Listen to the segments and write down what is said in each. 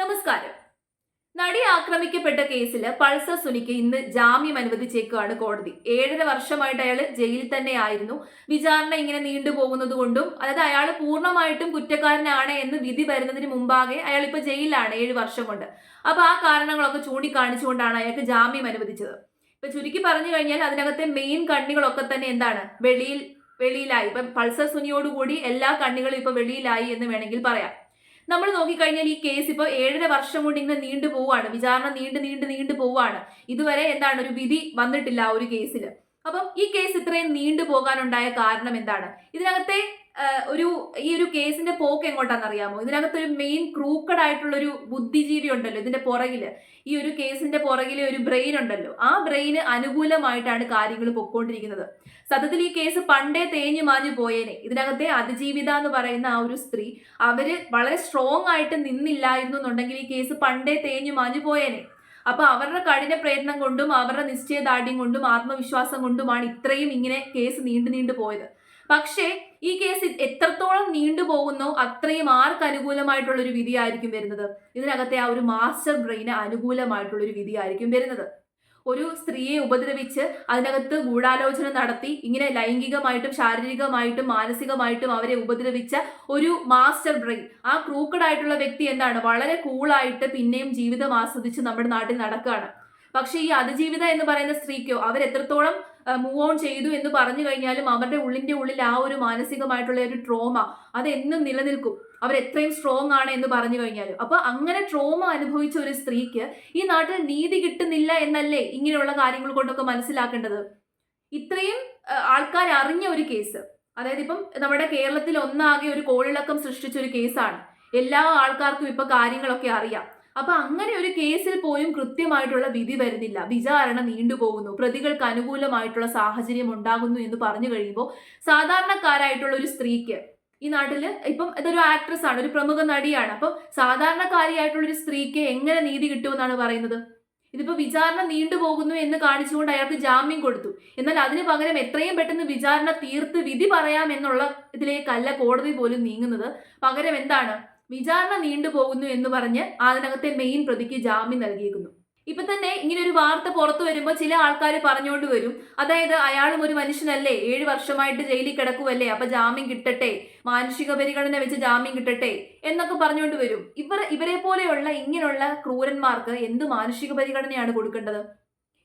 നമസ്കാരം. നടി ആക്രമിക്കപ്പെട്ട കേസിൽ പൾസർ സുനിക്ക് ഇന്ന് ജാമ്യം അനുവദിച്ചേക്കുകയാണ് കോടതി. ഏഴര വർഷമായിട്ട് അയാൾ ജയിലിൽ തന്നെ ആയിരുന്നു വിചാരണ ഇങ്ങനെ നീണ്ടുപോകുന്നത് കൊണ്ടും അതായത് അയാൾ പൂർണമായിട്ടും കുറ്റക്കാരനാണ് എന്ന് വിധി വരുന്നതിന് മുമ്പാകെ അയാൾ ഇപ്പൊ ജയിലിലാണ് ഏഴ് വർഷം കൊണ്ട്. അപ്പൊ ആ കാരണങ്ങളൊക്കെ ചൂണ്ടിക്കാണിച്ചുകൊണ്ടാണ് അയാൾക്ക് ജാമ്യം അനുവദിച്ചത്. ഇപ്പൊ ചുരുക്കി പറഞ്ഞു കഴിഞ്ഞാൽ അതിനകത്തെ മെയിൻ കണ്ണികളൊക്കെ തന്നെ എന്താണ്? വെളിയിൽ വെളിയിലായി. ഇപ്പം പൾസർ സുനിയോടുകൂടി എല്ലാ കണ്ണികളും ഇപ്പൊ വെളിയിലായി എന്ന് വേണമെങ്കിൽ പറയാം. നമ്മൾ നോക്കിക്കഴിഞ്ഞാൽ ഈ കേസ് ഇപ്പോൾ ഏഴര വർഷം കൊണ്ട് ഇങ്ങനെ നീണ്ടു പോവാണ് വിചാരണ നീണ്ടു നീണ്ടു നീണ്ടു പോവാണ് ഇതുവരെ എന്താണ് ഒരു വിധി വന്നിട്ടില്ല ആ ഒരു കേസിൽ അപ്പം ഈ കേസ് ഇത്രയും നീണ്ടു പോകാനുണ്ടായ കാരണം എന്താണ്? ഇതിനകത്തെ ഒരു ഈ ഒരു കേസിന്റെ പോക്ക് എങ്ങോട്ടാണെന്ന് അറിയാമോ ഇതിനകത്ത് ഒരു മെയിൻ ക്രൂക്കഡ് ആയിട്ടുള്ള ഒരു ബുദ്ധിജീവി ഉണ്ടല്ലോ ഇതിന്റെ പുറകിൽ. ഈ ഒരു കേസിന്റെ പുറകിലെ ഒരു ബ്രെയിൻ ഉണ്ടല്ലോ. ആ ബ്രെയിന് അനുകൂലമായിട്ടാണ് കാര്യങ്ങൾ പൊക്കോണ്ടിരിക്കുന്നത്. സത്യത്തിൽ ഈ കേസ് പണ്ടേ തേഞ്ഞു മാഞ്ഞു പോയേനെ. ഇതിനകത്തെ അതിജീവിത എന്ന് പറയുന്ന ആ ഒരു സ്ത്രീ അവർ വളരെ സ്ട്രോങ് ആയിട്ട് നിന്നില്ലായിരുന്നു എന്നുണ്ടെങ്കിൽ ഈ കേസ് പണ്ടേ തേഞ്ഞു മാഞ്ഞു പോയേനെ. അപ്പൊ അവരുടെ കഠിന പ്രയത്നം കൊണ്ടും അവരുടെ നിശ്ചയദാർഢ്യം കൊണ്ടും ആത്മവിശ്വാസം കൊണ്ടുമാണ് ഇത്രയും ഇങ്ങനെ കേസ് നീണ്ടു നീണ്ടു പോയത്. പക്ഷേ ഈ കേസ് എത്രത്തോളം നീണ്ടുപോകുന്നോ അത്രയും ആർക്ക് അനുകൂലമായിട്ടുള്ള ഒരു വിധിയായിരിക്കും വരുന്നത്. ഇതിനകത്തെ ആ ഒരു മാസ്റ്റർ ബ്രെയിന് അനുകൂലമായിട്ടുള്ള ഒരു വിധിയായിരിക്കും വരുന്നത്. ഒരു സ്ത്രീയെ ഉപദ്രവിച്ച് അതിനകത്ത് ഗൂഢാലോചന നടത്തി ഇങ്ങനെ ലൈംഗികമായിട്ടും ശാരീരികമായിട്ടും മാനസികമായിട്ടും അവരെ ഉപദ്രവിച്ച ഒരു മാസ്റ്റർ ബ്രെയിൻ. ആ ക്രൂക്കഡ് ആയിട്ടുള്ള വ്യക്തി എന്താണ്? വളരെ കൂളായിട്ട് പിന്നെയും ജീവിതം ആസ്വദിച്ച് നമ്മുടെ നാട്ടിൽ നടക്കുകയാണ്. പക്ഷേ ഈ അതിജീവിത എന്ന് പറയുന്ന സ്ത്രീക്കോ അവർ എത്രത്തോളം മൂവ് ഓൺ ചെയ്തു എന്ന് പറഞ്ഞു കഴിഞ്ഞാലും അവരുടെ ഉള്ളിന്റെ ഉള്ളിൽ ആ ഒരു മാനസികമായിട്ടുള്ള ഒരു ട്രോമ അത് എന്നും നിലനിൽക്കും. അവർ എത്രയും സ്ട്രോങ് ആണ് എന്ന് പറഞ്ഞു കഴിഞ്ഞാലും. അപ്പൊ അങ്ങനെ ട്രോമ അനുഭവിച്ച ഒരു സ്ത്രീക്ക് ഈ നാട്ടിൽ നീതി കിട്ടുന്നില്ല എന്നല്ലേ ഇങ്ങനെയുള്ള കാര്യങ്ങൾ കൊണ്ടൊക്കെ മനസ്സിലാക്കേണ്ടത്? ഇത്രയും ആൾക്കാർ അറിഞ്ഞ ഒരു കേസ് അതായത് ഇപ്പം നമ്മുടെ കേരളത്തിൽ ഒന്നാകെ ഒരു കോളിളക്കം സൃഷ്ടിച്ച ഒരു കേസാണ് എല്ലാ ആൾക്കാർക്കും ഇപ്പൊ കാര്യങ്ങളൊക്കെ അറിയാം. അപ്പൊ അങ്ങനെ ഒരു കേസിൽ പോലും കൃത്യമായിട്ടുള്ള വിധി വരുന്നില്ല. വിചാരണ നീണ്ടുപോകുന്നു പ്രതികൾക്ക് അനുകൂലമായിട്ടുള്ള സാഹചര്യം ഉണ്ടാകുന്നു എന്ന് പറഞ്ഞു കഴിയുമ്പോൾ സാധാരണക്കാരായിട്ടുള്ള ഒരു സ്ത്രീക്ക് ഈ നാട്ടിൽ ഇപ്പം ഇതൊരു ആക്ട്രസ് ആണ് ഒരു പ്രമുഖ നടിയാണ്. അപ്പം സാധാരണക്കാരിയായിട്ടുള്ള ഒരു സ്ത്രീക്ക് എങ്ങനെ നീതി കിട്ടുമെന്നാണ് പറയുന്നത്? ഇതിപ്പോ വിചാരണ നീണ്ടുപോകുന്നു എന്ന് കാണിച്ചുകൊണ്ട് അയാൾക്ക് ജാമ്യം കൊടുത്തു. എന്നാൽ അതിന് പകരം എത്രയും പെട്ടെന്ന് വിചാരണ തീർത്ത് വിധി പറയാം എന്നുള്ള ഇതിലേക്കല്ല കോടതി പോലും നീങ്ങുന്നത്. പകരം എന്താണ്? വിചാരണ നീണ്ടുപോകുന്നു എന്ന് പറഞ്ഞ് അതിനകത്തെ മെയിൻ പ്രതിക്ക് ജാമ്യം നൽകിയിരിക്കുന്നു. ഇപ്പൊ തന്നെ ഇങ്ങനെ ഒരു വാർത്ത പുറത്തു വരുമ്പോൾ ചില ആൾക്കാർ പറഞ്ഞുകൊണ്ട് വരും. അതായത് അയാളും ഒരു മനുഷ്യനല്ലേ? ഏഴ് വർഷമായിട്ട് ജയിലിൽ കിടക്കുവല്ലേ? അപ്പൊ ജാമ്യം കിട്ടട്ടെ. മാനുഷിക പരിഗണന വെച്ച് ജാമ്യം കിട്ടട്ടെ എന്നൊക്കെ പറഞ്ഞുകൊണ്ട് വരും. ഇവർ ഇവരെ പോലെയുള്ള ഇങ്ങനെയുള്ള ക്രൂരന്മാർക്ക് എന്ത് മാനുഷിക പരിഗണനയാണ് കൊടുക്കേണ്ടത്?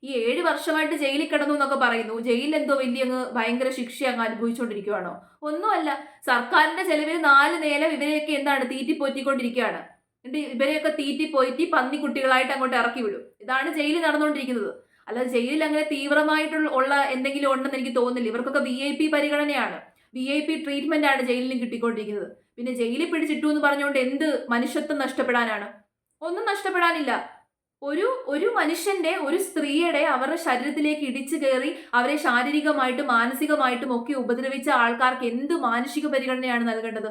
ഈ ഏഴ് വർഷമായിട്ട് ജയിലിൽ കിടന്നു എന്നൊക്കെ പറയുന്നു. ജയിലിൽ എന്തോ വലിയ അങ്ങ് ഭയങ്കര ശിക്ഷ അങ്ങ് അനുഭവിച്ചുകൊണ്ടിരിക്കുകയാണോ ഒന്നുമല്ല സർക്കാരിന്റെ ചെലവിൽ നാല് നേരം ഇവരെയൊക്കെ എന്താണ് തീറ്റിപ്പോറ്റിക്കൊണ്ടിരിക്കുകയാണ് എന്നിട്ട് ഇവരെയൊക്കെ തീറ്റിപ്പോറ്റി പന്നിക്കുട്ടികളായിട്ട് അങ്ങോട്ട് ഇറക്കി വിടും. ഇതാണ് ജയിലിൽ നടന്നുകൊണ്ടിരിക്കുന്നത്. അല്ലാതെ ജയിലിൽ അങ്ങനെ തീവ്രമായിട്ടുള്ള ഉള്ള എന്തെങ്കിലും ഉണ്ടെന്ന് എനിക്ക് തോന്നുന്നില്ല. ഇവർക്കൊക്കെ വി ഐ പി പരിഗണനയാണ്. വി ഐ പി ട്രീറ്റ്മെന്റ് ആണ് ജയിലിലും കിട്ടിക്കൊണ്ടിരിക്കുന്നത്. പിന്നെ ജയിലിൽ പിടിച്ചിട്ടു എന്ന് പറഞ്ഞുകൊണ്ട് എന്ത് മനുഷ്യത്വം നഷ്ടപ്പെടാനാണ്? ഒന്നും നഷ്ടപ്പെടാനില്ല. ഒരു ഒരു മനുഷ്യന്റെ ഒരു സ്ത്രീയുടെ അവരുടെ ശരീരത്തിലേക്ക് ഇടിച്ചു കയറി അവരെ ശാരീരികമായിട്ടും മാനസികമായിട്ടും ഒക്കെ ഉപദ്രവിച്ച ആൾക്കാർക്ക് എന്ത് മാനുഷിക പരിഗണനയാണ് നൽകേണ്ടത്?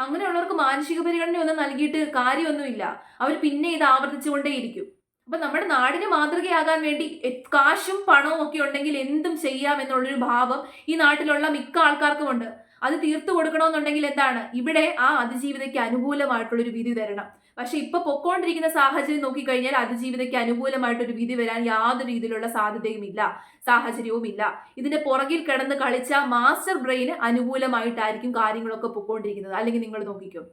അങ്ങനെയുള്ളവർക്ക് മാനുഷിക പരിഗണന ഒന്നും നൽകിയിട്ട് കാര്യമൊന്നുമില്ല. അവർ പിന്നെ ഇത് ആവർത്തിച്ചുകൊണ്ടേയിരിക്കും. അപ്പൊ നമ്മുടെ നാടിന് മാതൃകയാകാൻ വേണ്ടി കാശും പണവും ഒക്കെ ഉണ്ടെങ്കിൽ എന്തും ചെയ്യാം എന്നുള്ളൊരു ഭാവം ഈ നാട്ടിലുള്ള മിക്ക ആൾക്കാർക്കും ഉണ്ട് അത് തീർത്തു കൊടുക്കണമെന്നുണ്ടെങ്കിൽ എന്താണ്? ഇവിടെ ആ അതിജീവിതയ്ക്ക് അനുകൂലമായിട്ടുള്ളൊരു വിധി തരണം. പക്ഷെ ഇപ്പൊ പൊക്കോണ്ടിരിക്കുന്ന സാഹചര്യം നോക്കിക്കഴിഞ്ഞാൽ അതിജീവിതയ്ക്ക് അനുകൂലമായിട്ടൊരു വിധി വരാൻ യാതൊരു രീതിയിലുള്ള സാധ്യതയും ഇല്ല സാഹചര്യവും ഇല്ല ഇതിന്റെ പുറകിൽ കിടന്ന് കളിച്ച മാസ്റ്റർ ബ്രെയിന് അനുകൂലമായിട്ടായിരിക്കും കാര്യങ്ങളൊക്കെ പൊക്കോണ്ടിരിക്കുന്നത്. അല്ലെങ്കിൽ നിങ്ങൾ നോക്കിക്കോ.